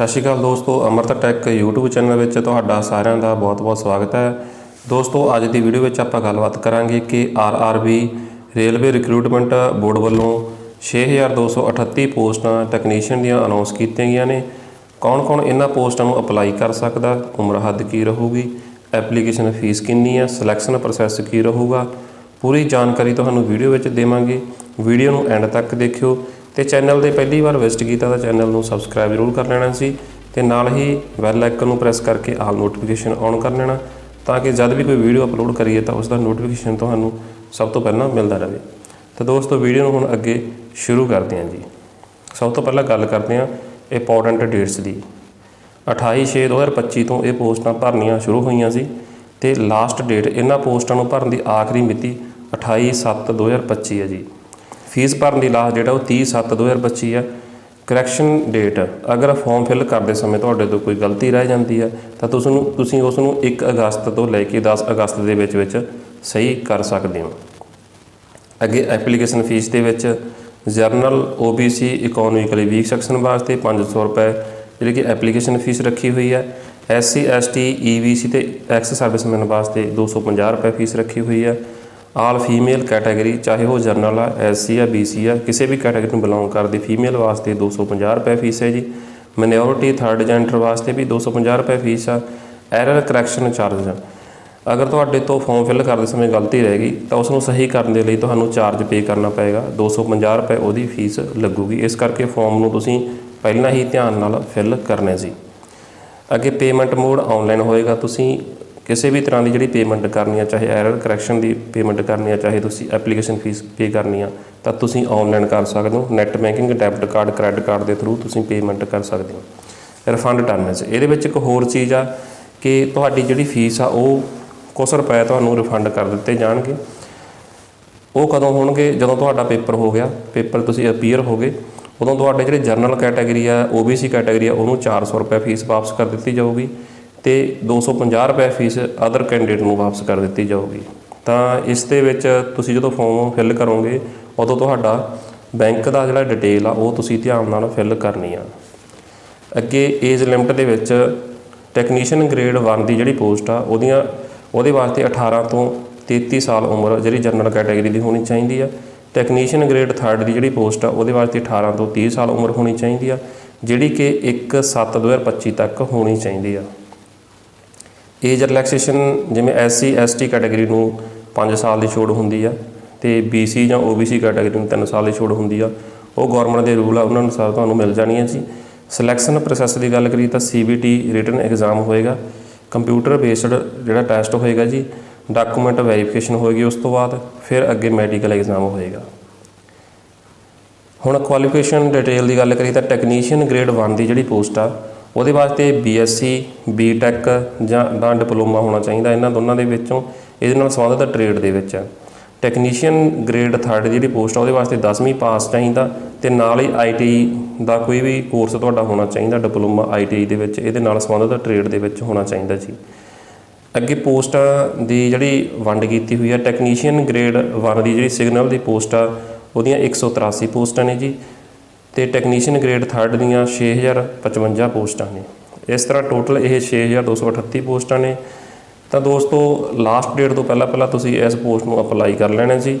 ਸਤਿ ਸ਼੍ਰੀ ਅਕਾਲ ਦੋਸਤੋ, ਅਮਰਤ tech YouTube channel ਵਿੱਚ ਤੁਹਾਡਾ ਸਾਰਿਆਂ ਦਾ ਬਹੁਤ-ਬਹੁਤ ਸਵਾਗਤ ਹੈ। ਦੋਸਤੋ, ਅੱਜ ਦੀ ਵੀਡੀਓ ਵਿੱਚ ਆਪਾਂ ਗੱਲਬਾਤ ਕਰਾਂਗੇ ਕਿ RRB ਰੇਲਵੇ ਰਿਕਰੂਟਮੈਂਟ ਬੋਰਡ ਵੱਲੋਂ 6238 ਪੋਸਟਾਂ ਟੈਕਨੀਸ਼ੀਅਨ ਦੀਆਂ ਅਨਾਉਂਸ ਕੀਤੀਆਂ ਗਈਆਂ ਨੇ। ਕੌਣ-ਕੌਣ ਇਹਨਾਂ ਪੋਸਟਾਂ ਨੂੰ ਅਪਲਾਈ ਕਰ ਸਕਦਾ, ਉਮਰ ਹੱਦ ਕੀ ਰਹੂਗੀ ਐਪਲੀਕੇਸ਼ਨ ਫੀਸ ਕਿੰਨੀ ਹੈ ਸਿਲੈਕਸ਼ਨ ਪ੍ਰੋਸੈਸ ਕੀ ਰਹੂਗਾ, ਪੂਰੀ ਜਾਣਕਾਰੀ ਤੁਹਾਨੂੰ ਵੀਡੀਓ ਵਿੱਚ ਦੇਵਾਂਗੇ। ਵੀਡੀਓ ਨੂੰ ਐਂਡ ਤੱਕ ਦੇਖਿਓ। ਤੇ ਚੈਨਲ ਦੇ ਪਹਿਲੀ ਵਾਰ ਵਿਜ਼ਿਟ ਕੀਤਾ ਤਾਂ ਚੈਨਲ ਨੂੰ ਸਬਸਕ੍ਰਾਈਬ ਜ਼ਰੂਰ ਕਰ ਲੈਣਾ ਸੀ ਤੇ ਨਾਲ ਹੀ ਬੈਲ ਆਈਕਨ ਨੂੰ ਪ੍ਰੈਸ ਕਰਕੇ ਆਲ ਨੋਟੀਫਿਕੇਸ਼ਨ ਔਨ ਕਰ ਲੈਣਾ ਤਾਂ ਕਿ ਜਦ ਵੀ ਕੋਈ ਵੀਡੀਓ ਅਪਲੋਡ ਕਰੀਏ ਤਾਂ ਉਸ ਦਾ ਨੋਟੀਫਿਕੇਸ਼ਨ ਤੁਹਾਨੂੰ ਸਭ ਤੋਂ ਪਹਿਲਾਂ ਮਿਲਦਾ ਰਹੇ। ਤਾਂ ਦੋਸਤੋ ਵੀਡੀਓ ਨੂੰ ਹੁਣ ਅੱਗੇ ਸ਼ੁਰੂ ਕਰਦੇ ਹਾਂ ਜੀ। ਸਭ ਤੋਂ ਪਹਿਲਾਂ ਗੱਲ ਕਰਦੇ ਹਾਂ ਇੰਪੋਰਟੈਂਟ ਡੇਟਸ ਦੀ। 28/6/2025 ਤੋਂ ਇਹ ਪੋਸਟਾਂ ਭਰਨੀਆਂ ਸ਼ੁਰੂ ਹੋਈਆਂ ਸੀ ਤੇ ਲਾਸਟ ਡੇਟ ਇਹਨਾਂ ਪੋਸਟਾਂ ਨੂੰ ਭਰਨ ਦੀ ਆਖਰੀ ਮਿਤੀ 28/7/2025 ਹੈ ਜੀ। ਫੀਸ ਭਰਨ ਦੀ ਲਾਸਟ ਡੇਟ ਆ ਉਹ 30/7/2025 ਹੈ ਕਰੈਕਸ਼ਨ ਡੇਟ ਅਗਰ ਫਾਰਮ ਫਿਲ ਕਰਦੇ ਸਮੇਂ ਤੁਹਾਡੇ ਤੋਂ ਕੋਈ ਗਲਤੀ ਰਹਿ ਜਾਂਦੀ ਹੈ ਤਾਂ ਤੁਸੀਂ ਨੂੰ ਤੁਸੀਂ ਉਸ ਨੂੰ 1 ਅਗਸਤ ਤੋਂ ਲੈ ਕੇ 10 ਅਗਸਤ ਦੇ ਵਿੱਚ ਵਿੱਚ ਸਹੀ ਕਰ ਸਕਦੇ ਹੋ। ਅੱਗੇ ਐਪਲੀਕੇਸ਼ਨ ਫੀਸ ਦੇ ਵਿੱਚ general OBC economically weak section ਵਾਸਤੇ 500 ਰੁਪਏ ਜਿਹੜੀ ਕਿ ਐਪਲੀਕੇਸ਼ਨ ਫੀਸ ਰੱਖੀ ਹੋਈ ਹੈ SC ST EBC ਤੇ ਐਕਸ ਸਰਵਿਸਮੈਨ ਵਾਸਤੇ 250 ਰੁਪਏ ਫੀਸ ਰੱਖੀ ਹੋਈ ਹੈ ਆਲ ਫੀਮੇਲ ਕੈਟਾਗਰੀ, ਚਾਹੇ ਉਹ ਜਰਨਲ ਆ ਐਸਸੀ ਆ ਬੀਸੀ ਆ, ਕਿਸੇ ਵੀ ਕੈਟਾਗਰੀ ਨੂੰ ਬਿਲੋਂਗ ਕਰਦੀ। ਫੀਮੇਲ ਵਾਸਤੇ 250 ਰੁਪਏ ਫੀਸ ਹੈ ਜੀ। ਮਿਨੋਰਿਟੀ ਥਰਡ ਜੈਂਡਰ ਵਾਸਤੇ ਵੀ 250 ਰੁਪਏ ਫੀਸ ਆ। ਐਰਰ ਕਰੈਕਸ਼ਨ ਚਾਰਜ ਅਗਰ ਤੁਹਾਡੇ ਤੋਂ ਫਾਰਮ ਫਿਲ ਕਰਦੇ ਸਮੇਂ ਗਲਤੀ ਰਹਿ ਗਈ, ਤਾਂ ਉਸ ਨੂੰ ਸਹੀ ਕਰਨ ਦੇ ਲਈ ਤੁਹਾਨੂੰ ਚਾਰਜ ਪੇ ਕਰਨਾ ਪਏਗਾ। 250 ਰੁਪਏ ਉਹਦੀ ਫੀਸ ਲੱਗੂਗੀ। ਇਸ ਕਰਕੇ ਫਾਰਮ ਨੂੰ ਤੁਸੀਂ ਪਹਿਲਾਂ ਹੀ ਧਿਆਨ ਨਾਲ ਫਿਲ ਕਰਨਾ ਸੀ ਅੱਗੇ ਪੇਮੈਂਟ ਮੋਡ ਆਨਲਾਈਨ ਹੋਏਗਾ। ਤੁਸੀਂ ਕਿਸੇ ਵੀ ਤਰ੍ਹਾਂ ਦੀ ਜਿਹੜੀ ਪੇਮੈਂਟ ਕਰਨੀ ਆ, ਚਾਹੇ ਐਰਰ ਕਰੈਕਸ਼ਨ ਦੀ ਪੇਮੈਂਟ ਕਰਨੀ ਆ, ਚਾਹੇ ਤੁਸੀਂ ਐਪਲੀਕੇਸ਼ਨ ਫੀਸ ਪੇ ਕਰਨੀ ਆ, ਤਾਂ ਤੁਸੀਂ ਆਨਲਾਈਨ ਕਰ ਸਕਦੇ ਹੋ। Net banking debit card credit card ਦੇ ਥਰੂ ਤੁਸੀਂ ਪੇਮੈਂਟ ਕਰ ਸਕਦੇ ਹੋ। ਰਿਫੰਡ ਟਰਮਸ ਇਹਦੇ ਵਿੱਚ ਇੱਕ ਹੋਰ ਚੀਜ਼ ਆ ਕਿ ਤੁਹਾਡੀ ਜਿਹੜੀ ਫੀਸ ਆ, ਉਹ ਕੁਛ ਰੁਪਏ ਤੁਹਾਨੂੰ ਰਿਫੰਡ ਕਰ ਦਿੱਤੇ ਜਾਣਗੇ। ਉਹ ਕਦੋਂ ਹੋਣਗੇ? ਜਦੋਂ ਤੁਹਾਡਾ ਪੇਪਰ ਹੋ ਗਿਆ। ਪੇਪਰ ਤੁਸੀਂ ਅਪੀਅਰ ਹੋਗੇ ਉਦੋਂ ਤੁਹਾਡੇ ਜਿਹੜੇ ਜਰਨਲ ਕੈਟਾਗਰੀ ਆ OBC ਕੈਟਾਗਰੀ ਆ, ਉਹਨੂੰ 400 ਰੁਪਏ ਫੀਸ ਵਾਪਸ ਕਰ ਦਿੱਤੀ ਜਾਊਗੀ। ਤੇ 250 ਰੁਪਏ ਫੀਸ ਅਦਰ ਕੈਂਡੀਡੇਟ ਨੂੰ ਵਾਪਸ ਕਰ ਦਿੱਤੀ ਜਾਊਗੀ। ਤਾਂ ਇਸ ਦੇ ਵਿੱਚ ਤੁਸੀਂ ਜਦੋਂ ਫਾਰਮ ਫਿਲ ਕਰੋਗੇ, ਉਦੋਂ ਤੁਹਾਡਾ ਬੈਂਕ ਦਾ ਜਿਹੜਾ ਡਿਟੇਲ ਆ, ਉਹ ਤੁਸੀਂ ਧਿਆਨ ਨਾਲ ਫਿਲ ਕਰਨੀ ਆ। ਅੱਗੇ ਏਜ ਲਿਮਟ ਦੇ ਵਿੱਚ ਟੈਕਨੀਸ਼ੀਅਨ ਗ੍ਰੇਡ 1 ਦੀ ਜਿਹੜੀ ਪੋਸਟ ਆ, ਉਹਦੀਆਂ, ਉਹਦੇ ਵਾਸਤੇ 18 ਤੋਂ 33 ਸਾਲ ਉਮਰ ਜਿਹੜੀ ਜਨਰਲ ਕੈਟਾਗਰੀ ਦੀ ਹੋਣੀ ਚਾਹੀਦੀ ਆ। ਟੈਕਨੀਸ਼ੀਅਨ ਗ੍ਰੇਡ 3 ਦੀ ਜਿਹੜੀ ਪੋਸਟ ਆ, ਉਹਦੇ ਵਾਸਤੇ 18 ਤੋਂ 30 ਸਾਲ ਉਮਰ ਹੋਣੀ ਚਾਹੀਦੀ ਆ, ਜਿਹੜੀ ਕਿ 1/7/2025 ਤੱਕ ਹੋਣੀ ਚਾਹੀਦੀ ਆ। ਏਜ ਰਿਲੈਕਸੇਸ਼ਨ ਜਿਵੇਂ ਐਸਸੀ ਐਸਟੀ ਕੈਟਾਗਰੀ ਨੂੰ 5 ਸਾਲ ਦੀ ਛੋਟ ਹੁੰਦੀ ਆ ਤੇ BC ਜਾਂ OBC ਕੈਟਾਗਰੀ ਨੂੰ 3 ਸਾਲ ਦੀ ਛੋਟ ਹੁੰਦੀ ਆ। ਉਹ ਗਵਰਨਮੈਂਟ ਦੇ ਰੂਲ ਆ, ਉਹਨਾਂ ਅਨੁਸਾਰ ਤੁਹਾਨੂੰ ਮਿਲ ਜਾਣੀਆਂ ਜੀ। ਸਿਲੈਕਸ਼ਨ ਪ੍ਰੋਸੈਸ ਦੀ ਗੱਲ ਕਰੀਏ ਤਾਂ CBT ਰਿਟਨ ਐਗਜ਼ਾਮ ਹੋਏਗਾ। ਕੰਪਿਊਟਰ ਬੇਸਡ ਜਿਹੜਾ ਟੈਸਟ ਹੋਏਗਾ ਜੀ ਡਾਕੂਮੈਂਟ ਵੈਰੀਫਿਕੇਸ਼ਨ ਹੋਏਗੀ ਉਸ ਤੋਂ ਬਾਅਦ, ਫਿਰ ਅੱਗੇ ਮੈਡੀਕਲ ਐਗਜ਼ਾਮ ਹੋਏਗਾ। ਹੁਣ ਕੁਆਲੀਫਿਕੇਸ਼ਨ ਡਿਟੇਲ ਦੀ ਗੱਲ ਕਰੀਏ ਤਾਂ ਟੈਕਨੀਸ਼ੀਅਨ ਗ੍ਰੇਡ 1 ਦੀ ਜਿਹੜੀ ਪੋਸਟ ਆ ਉਹਦੇ ਵਾਸਤੇ BSc BTech ਜਾਂ ਦਾ ਡਿਪਲੋਮਾ ਹੋਣਾ ਚਾਹੀਦਾ। ਇਹਨਾਂ ਦੋਨਾਂ ਦੇ ਵਿੱਚੋਂ ਇਹਦੇ ਨਾਲ ਸੰਬੰਧਿਤ ਟ੍ਰੇਡ ਦੇ ਵਿੱਚ। ਆ ਟੈਕਨੀਸ਼ੀਅਨ ਗ੍ਰੇਡ 3 ਦੀ ਜਿਹੜੀ ਪੋਸਟ ਆ, ਉਹਦੇ ਵਾਸਤੇ 10ਵੀਂ ਪਾਸ ਚਾਹੀਦਾ ਤੇ ਨਾਲ ਹੀ ITI ਦਾ ਕੋਈ ਵੀ ਕੋਰਸ ਤੁਹਾਡਾ ਹੋਣਾ ਚਾਹੀਦਾ, ਡਿਪਲੋਮਾ ITI ਦੇ ਵਿੱਚ, ਇਹਦੇ ਨਾਲ ਸੰਬੰਧਿਤ ਟ੍ਰੇਡ ਦੇ ਵਿੱਚ ਹੋਣਾ ਚਾਹੀਦਾ ਜੀ। ਅੱਗੇ ਪੋਸਟਾਂ ਦੀ ਜਿਹੜੀ ਵੰਡ ਕੀਤੀ ਹੋਈ ਹੈ ਟੈਕਨੀਸ਼ੀਅਨ ਗ੍ਰੇਡ 1 ਦੀ ਜਿਹੜੀ ਸਿਗਨਲ ਦੀ ਪੋਸਟ ਆ, ਉਹਦੀਆਂ 183 ਪੋਸਟਾਂ ਨੇ ਜੀ। ਤੇ ਟੈਕਨੀਸ਼ੀਅਨ ਗ੍ਰੇਡ 3 ਦੀਆਂ 6055 ਪੋਸਟਾਂ ਨੇ। ਇਸ ਤਰ੍ਹਾਂ ਟੋਟਲ ਇਹ 6238 ਪੋਸਟਾਂ ਨੇ। ਤਾਂ ਦੋਸਤੋ ਲਾਸਟ ਡੇਟ ਤੋਂ ਪਹਿਲਾਂ ਪਹਿਲਾਂ ਤੁਸੀਂ ਇਸ ਪੋਸਟ ਨੂੰ ਅਪਲਾਈ ਕਰ ਲੈਣਾ ਸੀ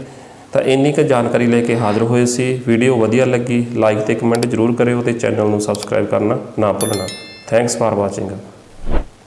ਤਾਂ ਇੰਨੀ ਕੁ ਜਾਣਕਾਰੀ ਲੈ ਕੇ ਹਾਜ਼ਰ ਹੋਏ ਸੀ। ਵੀਡੀਓ ਵਧੀਆ ਲੱਗੀ ਲਾਈਕ ਤੇ ਕਮੈਂਟ ਜ਼ਰੂਰ ਕਰਿਓ ਤੇ ਚੈਨਲ ਨੂੰ ਸਬਸਕ੍ਰਾਈਬ ਕਰਨਾ ਨਾ ਭੁੱਲਣਾ। Thanks for watching